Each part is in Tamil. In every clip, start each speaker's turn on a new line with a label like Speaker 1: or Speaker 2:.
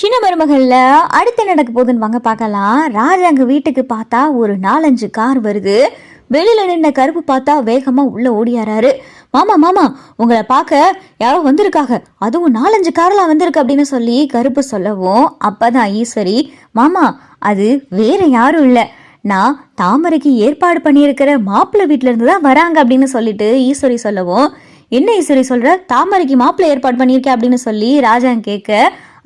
Speaker 1: சின்ன மருமகளில் அடுத்து நடக்க போகுதுன்னு வாங்க பார்க்கலாம். ராஜாங்க வீட்டுக்கு பார்த்தா ஒரு நாலஞ்சு கார் வருது. வெளியில நின்ன கருப்பு பார்த்தா வேகமா உள்ள ஓடியாராரு. மாமா மாமா உங்களை பார்க்க யாரோ வந்திருக்காங்க. அதுவும் நாலஞ்சு கார்லாம் வந்திருக்கு அப்படின்னு சொல்லி கருப்பு சொல்லவும் அப்பதான் ஈஸ்வரி மாமா அது வேற யாரும் இல்லை. நான் தாமரைக்கு ஏற்பாடு பண்ணியிருக்கிற மாப்பிள்ளை வீட்டில இருந்து தான் வராங்க அப்படின்னு சொல்லிட்டு ஈஸ்வரி சொல்லவும் என்ன ஈஸ்வரி சொல்ற? தாமரைக்கு மாப்பிள்ளை ஏற்பாடு பண்ணியிருக்கேன் அப்படின்னு சொல்லி ராஜாங்க கேட்க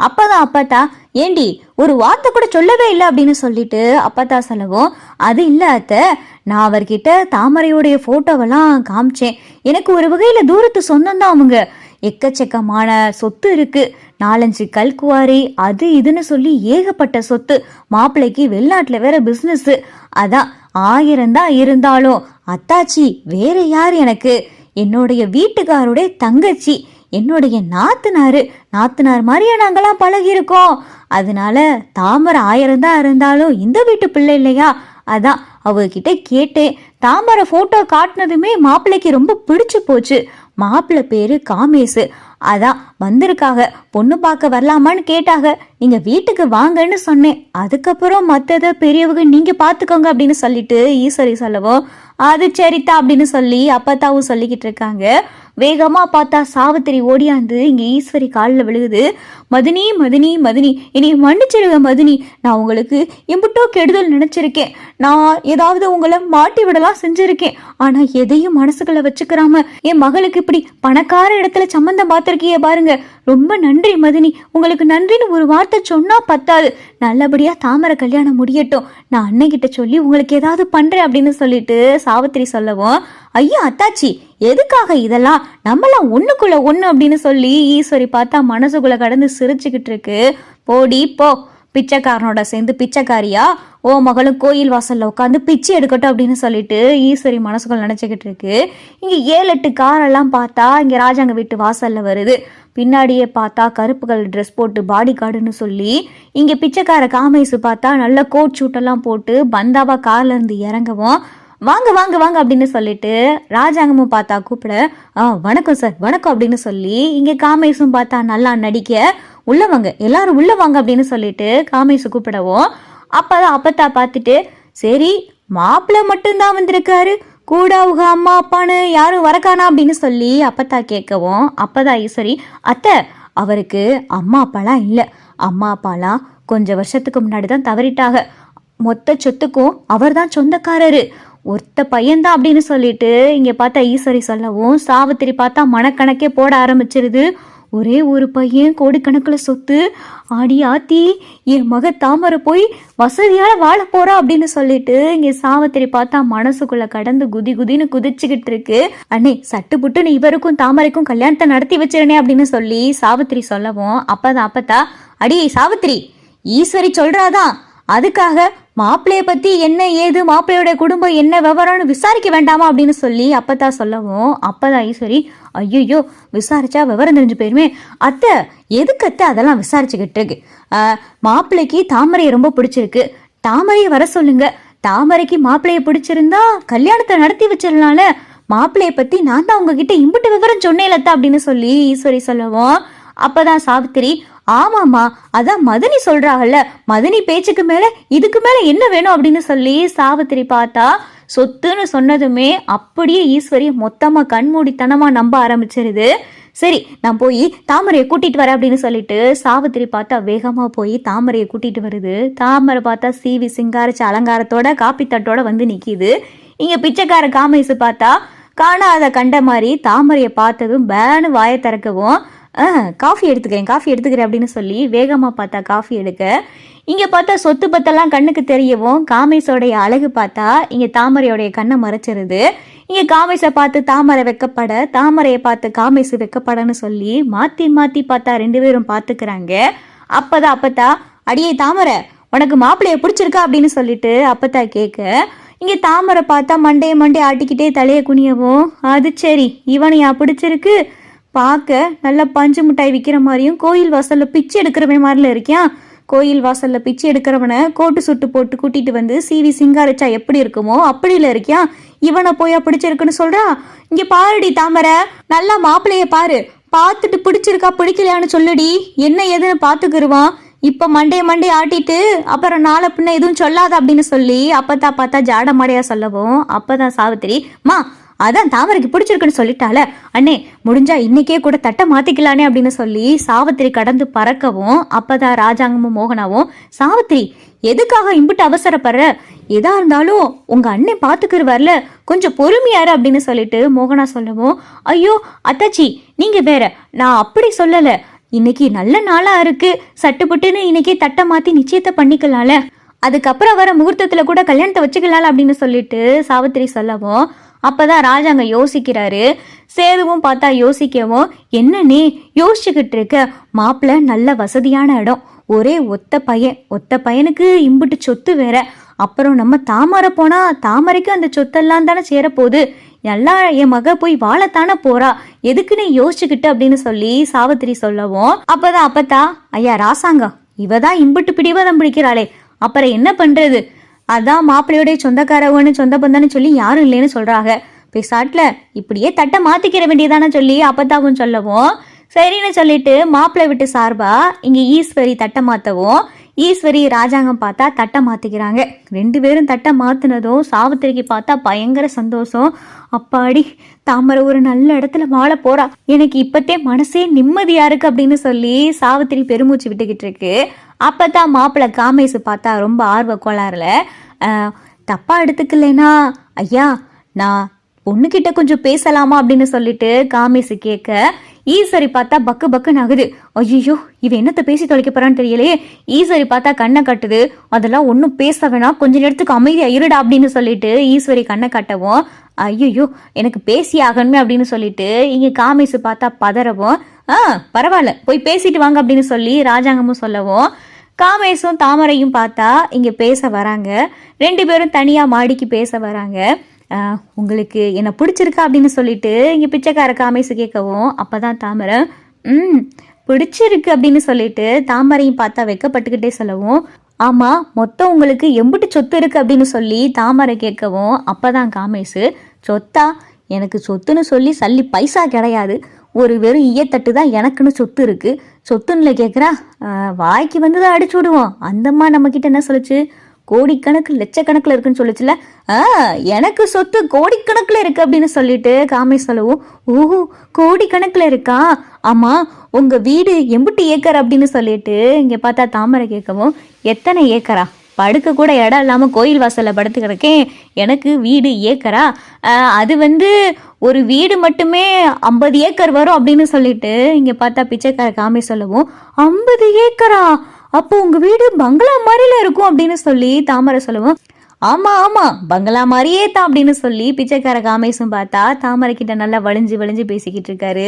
Speaker 1: அப்பதான் அப்பாத்தா ஏண்டி ஒரு வார்த்தை கூட சொல்லவே இல்லை அப்படின்னு சொல்லிட்டு அப்பாத்தா சொல்லவும் அது இல்லை அத்தை. நான் அவர்கிட்ட தாமரையுடைய போட்டோவெல்லாம் காமிச்சேன். எனக்கு ஒரு வகையில தூரத்து சொந்தம்தான் அவங்க. எக்கச்சக்கமான சொத்து இருக்கு. நாலஞ்சு கல்குவாரி அது இதுன்னு சொல்லி ஏகப்பட்ட சொத்து. மாப்பிள்ளைக்கு வெளிநாட்டில் வேற பிஸ்னஸ் அதான் ஆயிரம் தான் இருந்தாலும் அத்தாச்சி வேற யார் எனக்கு? என்னுடைய வீட்டுக்காருடைய தங்கச்சி. என்னுடைய நாத்தனார் நாத்தனார் மாதிரியே நாங்களாம் பழகியிருக்கோம். அதனால தாமரை ஆயிரம் தான் இருந்தாலும் இந்த வீட்டு பிள்ளை இல்லையா? அதான் அவகிட்ட கேட்டேன். தாமரை ஃபோட்டோ காட்டினதுமே மாப்பிள்ளைக்கு ரொம்ப பிடிச்சு போச்சு. மாப்பிள்ளை பேரு காமேசு. அதான் வந்திருக்காக. பொண்ணு பார்க்க வரலாமான்னு கேட்டாங்க நீங்க வீட்டுக்கு வாங்கன்னு சொன்னேன். அதுக்கப்புறம் மற்றதை பெரியவங்க நீங்க பாத்துக்கோங்க அப்படின்னு சொல்லிட்டு ஈஸ்வரி சொல்லவும் அது சரிதா அப்படின்னு சொல்லி அப்பத்தாவும் சொல்லிக்கிட்டு இருக்காங்க. வேகமாக பார்த்தா சாவித்திரி ஓடியாந்து இங்கே ஈஸ்வரி காலில் விழுகுது. மதினி மதினி மதினி இனி மன்னிச்சிடுங்க மதினி. நான் உங்களுக்கு எம்பிட்டோ கெடுதல் நினச்சிருக்கேன். நான் ஏதாவது உங்களை மாட்டி விடலாம் செஞ்சுருக்கேன். ஆனால் எதையும் மனசுக்குள்ளே வச்சுக்கிறாம என் மகளுக்கு இப்படி பணக்கார இடத்துல சம்மந்தம் பார்த்துருக்கியே பாருங்க. ரொம்ப நன்றி மதினி. உங்களுக்கு நன்றின்னு ஒரு வார்த்தை சொன்னால் பத்தாது. நல்லபடியாக தாமரை கல்யாணம் முடியட்டும். நான் அன்னைக்கிட்ட சொல்லி உங்களுக்கு ஏதாவது பண்ணுறேன் அப்படின்னு சொல்லிட்டு சாவித்திரி சொல்லவும் ஐயா அத்தாச்சி எதுக்காக இதெல்லாம்? நம்மளாம் ஒன்றுக்குள்ளே ஒன்று அப்படின்னு சொல்லி ஈஸ்வரி பார்த்தா மனசுக்குள்ளே கடந்து சிரிச்சுக்கிட்டு இருக்கு. போடி போ. பிச்சைக்காரனோட சேர்ந்து பிச்சைக்காரியா? ஓ மகளும் கோயில் வாசலில் உட்காந்து பிச்சை எடுக்கட்டும் அப்படின்னு சொல்லிட்டு ஈஸ்வரி மனசுகள் நினச்சிக்கிட்டு இருக்கு. இங்கே ஏழு எட்டு காரெல்லாம் பார்த்தா இங்கே ராஜாங்க வீட்டு வாசலில் வருது. பின்னாடியே பார்த்தா கருப்பு கலர் ட்ரெஸ் போட்டு பாடி கார்டுன்னு சொல்லி இங்கே பிச்சைக்கார காமேசு பார்த்தா நல்ல கோட் ஷூட்டெல்லாம் போட்டு பந்தாவா கார்ல இருந்து இறங்கவும் வாங்க வாங்க வாங்க அப்படின்னு சொல்லிட்டு ராஜாங்கமும் பார்த்தா கூப்பிட ஆ வணக்கம் சார் வணக்கம் அப்படின்னு சொல்லி இங்கே காமேசும் பார்த்தா நல்லா நடிக்க உள்ளே வாங்க எல்லாரும் உள்ளே வாங்க அப்படின்னு சொல்லிட்டு காமேஷ் கூப்பிடவும் அப்பதான் அப்பத்தா பார்த்துட்டு சரி மாப்பிள்ளை மட்டும்தான் வந்திருக்காரு. கூட அவங்க அம்மா அப்பான்னு யாரும் வரக்கானா அப்படின்னு சொல்லி அப்பத்தா கேட்கவும் அப்பதான் ஈஸ்வரி அத்தை அவருக்கு அம்மா அப்பாலாம் இல்லை. அம்மா அப்பாலாம் கொஞ்சம் வருஷத்துக்கு முன்னாடி தான் தவறிட்டாங்க. மொத்த சொத்துக்கும் அவர் தான் சொந்தக்காரரு. ஒருத்த பையன்தான் அப்படின்னு சொல்லிட்டு இங்கே பார்த்தா ஈஸ்வரி சொல்லவும் சாவித்திரி பார்த்தா மனக்கணக்கே போட ஆரம்பிச்சிருது. ஒரே ஒரு பையன் கோடிக்கணக்கில் சொத்து. ஆடி ஆத்தி என் மக தாமரை போய் வசதியால் வாழ போறா அப்படின்னு சொல்லிட்டு இங்கே சாவித்திரி பார்த்தா மனசுக்குள்ள கடந்து குதி குதின்னு குதிச்சுக்கிட்டு இருக்கு. அண்ணே சட்டு புட்டுன்னு இவருக்கும் தாமரைக்கும் கல்யாணத்தை நடத்தி வச்சிருனே அப்படின்னு சொல்லி சாவித்திரி சொல்லவும் அப்பதான் அப்பத்தா அடியே சாவித்திரி ஈஸ்வரி சொல்றாதான். அதுக்காக மாப்பிள்ளைய பத்தி என்ன ஏது மாப்பிள்ளையோட குடும்பம் என்ன விவரம்னு விசாரிக்க வேண்டாமா அப்படின்னு சொல்லி அப்பதான் சொல்லவும் அப்பதான் ஈஸ்வரி ஐயோ விசாரிச்சா விவரம் தெரிஞ்சு போயிருமே. அத்தை எதுக்கு அத்தை அதெல்லாம் விசாரிச்சுக்கிட்டு இருக்கு? மாப்பிள்ளைக்கு தாமரையை ரொம்ப பிடிச்சிருக்கு. தாமரையை வர சொல்லுங்க. தாமரைக்கு மாப்பிள்ளைய பிடிச்சிருந்தா கல்யாணத்தை நடத்தி வச்சிடலாம்ல. மாப்பிள்ளைய பத்தி நான் தான் உங்ககிட்ட இம்புட்டு விவரம் சொன்னேன்லத்த அப்படின்னு சொல்லி ஈஸ்வரி சொல்லவும் அப்பதான் சாவித்திரி ஆமாம்மா அதான் மதனி சொல்றாங்கல்ல மதனி பேச்சுக்கு மேல இதுக்கு மேல என்ன வேணும் அப்படின்னு சொல்லி சாவித்திரி பார்த்தா சொத்துன்னு சொன்னதுமே அப்படியே ஈஸ்வரி மொத்தமா கண்மூடித்தனமா நம்ப ஆரம்பிச்சிருது. சரி நான் போய் தாமரையை கூட்டிட்டு வரேன் அப்படின்னு சொல்லிட்டு சாவித்திரி பார்த்தா வேகமா போய் தாமரையை கூட்டிட்டு வருது. தாமரை பார்த்தா சீவி சிங்காரிச்ச அலங்காரத்தோட காப்பி தட்டோட வந்து நிக்கிது. இங்க பிச்சைக்கார காமேசு பார்த்தா காணாத கண்ட மாதிரி தாமரையை பார்த்ததும் பேனு வாயை திறக்கவும் காஃபி எடுத்துக்கிறேன் காஃபி எடுத்துக்கிறேன் அப்படின்னு சொல்லி வேகமாக பார்த்தா காஃபி எடுக்க. இங்கே பார்த்தா சொத்து பத்தெல்லாம் கண்ணுக்கு தெரியவும் காமேஷோடைய அழகு பார்த்தா இங்கே தாமரையோடைய கண்ணை மறைச்சிருது. இங்கே காமேஷை பார்த்து தாமரை வெக்கப்பட தாமரையை பார்த்து காமேசு வெக்கப்படன்னு சொல்லி மாற்றி மாற்றி பார்த்தா ரெண்டு பேரும் பார்த்துக்கிறாங்க. அப்பதான் அப்பத்தா அடியே தாமரை உனக்கு மாப்பிள்ளைய பிடிச்சிருக்கா அப்படின்னு சொல்லிட்டு அப்பத்தா கேட்க. இங்கே தாமரை பார்த்தா மண்டையை மண்டையை ஆட்டிக்கிட்டே தலையை குனியவும் அது சரி இவனையா பிடிச்சிருக்கு? பார்க்க நல்ல பஞ்சு மிட்டாய் விற்கிற மாதிரியும் கோயில் வாசலில் பிச்சை எடுக்கிறவன் மாதிரில இருக்கியான் கோயில் வாசலில் பிச்சை எடுக்கிறவனை கோட்டு சுட்டு போட்டு கூட்டிகிட்டு வந்து சிவி சிங்காரிச்சா எப்படி இருக்குமோ அப்படியில் இருக்கியான் இவனை போயா பிடிச்சிருக்குன்னு சொல்கிறான் இங்கே பாருடி தாமரை நல்லா மாப்பிள்ளைய பாரு. பார்த்துட்டு பிடிச்சிருக்கா பிடிக்கலையான்னு சொல்லுடி. என்ன எதுன்னு பார்த்துக்கிருவான். இப்போ மண்டே மண்டே ஆட்டிட்டு அப்புறம் நாளை பின்ன எதுவும் சொல்லாத அப்படின்னு சொல்லி அப்பத்தா பார்த்தா ஜாட மாடையா சொல்லவும் அப்பதான் சாவித்திரி மா அதான் தாமரைக்கு பிடிச்சிருக்குன்னு சொல்லிட்டால அண்ணே முடிஞ்சா இன்னைக்கே கூட தட்டை மாத்திக்கலானே அப்படின்னு சொல்லி சாவித்திரி கடந்து பறக்கவும் அப்பதான் ராஜாங்கமும் மோகனாவும் சாவித்திரி எதுக்காக இம்பிட்டு அவசரப்படுற? எதா இருந்தாலும் உங்க அண்ணன் பாத்துக்கிருவார்ல கொஞ்சம் பொறுமையாரு அப்படின்னு சொல்லிட்டு மோகனா சொல்லவும் ஐயோ அத்தாச்சி நீங்க வேற நான் அப்படி சொல்லல. இன்னைக்கு நல்ல நாளா இருக்கு. சட்டுப்பட்டுன்னு இன்னைக்கே தட்டை மாத்தி நிச்சயத்தை பண்ணிக்கலாம்ல. அதுக்கப்புறம் வர முகூர்த்தத்துல கூட கல்யாணத்தை வச்சுக்கலாம் அப்படின்னு சொல்லிட்டு சாவித்திரி சொல்லவும் அப்பதான் ராஜாங்க யோசிக்கிறாரு. சேதுவும் பார்த்தா யோசிக்கவும் என்ன நீ யோசிச்சுக்கிட்டு இருக்க? மாப்பிள்ள நல்ல வசதியான இடம். ஒரே ஒத்த பையன். ஒத்த பையனுக்கு இம்புட்டு சொத்து வேற. அப்புறம் நம்ம தாமரை போனா தாமரைக்கு அந்த சொத்தெல்லாம் தானே சேரப்போகுது. நல்லா என் மக போய் வாழத்தானே போறா. நீ யோசிச்சுக்கிட்டு? அப்படின்னு சொல்லி சாவித்திரி சொல்லவும் அப்பதான் அப்பத்தா ஐயா ராசாங்கம் இவதான் இம்புட்டு பிடிவாதம் பிடிக்கிறாளே. அப்புறம் என்ன பண்றது? அதான் மாப்பிள்ளையோடைய சொந்தக்காரவன்னு சொந்த பந்தன்னு சொல்லி யாரும் இல்லைன்னு சொல்றாங்க. பேசாட்ல இப்படியே தட்டை மாத்திக்கிற வேண்டியதானே சொல்லி அப்பத்தாவும் சொல்லவும். சரின்னு சொல்லிட்டு மாப்பிள்ளை விட்டு சார்பா இங்க ஈஸ்வரி தட்டை மாத்தவும். ஈஸ்வரி ராஜாங்கம் பார்த்தா தட்டை மாத்திக்கிறாங்க. ரெண்டு பேரும் தட்டை மாத்தினதும் சாவித்திரிக்கு பார்த்தா பயங்கர சந்தோஷம். அப்பாடி தாமரை ஒரு நல்ல இடத்துல வாழ போறா. எனக்கு இப்பத்தே மனசே நிம்மதியா இருக்கு அப்படின்னு சொல்லி சாவித்திரி பெருமூச்சு விட்டுக்கிட்டு இருக்கு. அப்போ தான் மாப்பிள்ளை காமேசு பார்த்தா ரொம்ப ஆர்வ கோளாறுல தப்பாக தப்பா எடுத்துக்கலைனா ஐயா நான் பொண்ணுக்கிட்ட கொஞ்சம் பேசலாமா? அப்படின்னு சொல்லிட்டு காமேசு கேட்க ஈஸ்வரி பார்த்தா பக்கு பக்கு நகுது ஐயோ இவ என்னத்தை பேசி தொலைக்க போறான்னு தெரியலையே. ஈஸ்வரி பார்த்தா கண்ணை கட்டுது. அதெல்லாம் ஒன்றும் பேச வேணாம். கொஞ்ச நேரத்துக்கு அமைதியா இருடா அப்படின்னு சொல்லிட்டு ஈஸ்வரி கண்ணை கட்டவும் ஐயோ எனக்கு பேசி ஆகணுமே அப்படின்னு சொல்லிட்டு இங்க காமேசு பார்த்தா பதறவும் ஆ பரவாயில்ல போய் பேசிட்டு வாங்க அப்படின்னு சொல்லி ராஜாங்கமும் சொல்லவும் காமேசும் தாமரையும் பார்த்தா இங்கே பேச வராங்க. ரெண்டு பேரும் தனியாக மாடிக்கு பேச வராங்க. உங்களுக்கு என்னை பிடிச்சிருக்கா அப்படின்னு சொல்லிட்டு இங்கே பிச்சைக்கார காமேசு கேட்கவும் அப்போ தான் தாமரை. ம் பிடிச்சிருக்கு அப்படின்னு சொல்லிட்டு தாமரையும் பார்த்தா வெக்கப்பட்டுக்கிட்டே சொல்லவும் ஆமாம் மொத்தம் உங்களுக்கு எம்புட்டு சொத்து இருக்குது அப்படின்னு சொல்லி தாமரை கேட்கவும் அப்போ தான் காமேசு சொத்தா? எனக்கு சொத்துன்னு சொல்லி சல்லி பைசா கிடையாது. ஒரு வெறும் ஈயத்தட்டு தான் எனக்குன்னு சொத்து இருக்கு. சொத்துன்னு கேட்குறா வாய்க்கு வந்து தான் அடிச்சு விடுவோம். அந்தம்மா நம்மக்கிட்ட என்ன சொல்லுச்சு? கோடிக்கணக்கு லட்சக்கணக்கில் இருக்குன்னு சொல்லிச்சுல. ஆ எனக்கு சொத்து கோடிக்கணக்கில் இருக்கு அப்படின்னு சொல்லிட்டு காமே சொல்லவும் ஓஹோ கோடிக்கணக்கில் இருக்கா? ஆமாம் உங்கள் வீடு எம்பிட்டு ஏக்கர் அப்படின்னு சொல்லிட்டு இங்கே பார்த்தா தாமரை கேட்கவும் எத்தனை ஏக்கரா? படுக்க கூட இடம் இல்லாமல் கோயில் வாசலில் படுத்து கிடக்கேன். எனக்கு வீடு ஏக்கரா? அது வந்து ஒரு வீடு மட்டுமே ஐம்பது ஏக்கர் வரும் அப்படின்னு சொல்லிட்டு இங்கே பார்த்தா பிச்சைக்கார காமி சொல்லவும் ஐம்பது ஏக்கரா? அப்போ உங்கள் வீடு பங்களா மாதிரில இருக்கும் அப்படின்னு சொல்லி தாமரை சொல்லவும் ஆமாம் ஆமாம் பங்களா மாதிரியே தான் அப்படின்னு சொல்லி பிச்சைக்கார காமேசும் பார்த்தா தாமரை கிட்ட நல்லா வழிஞ்சு வழிஞ்சு பேசிக்கிட்டு இருக்காரு.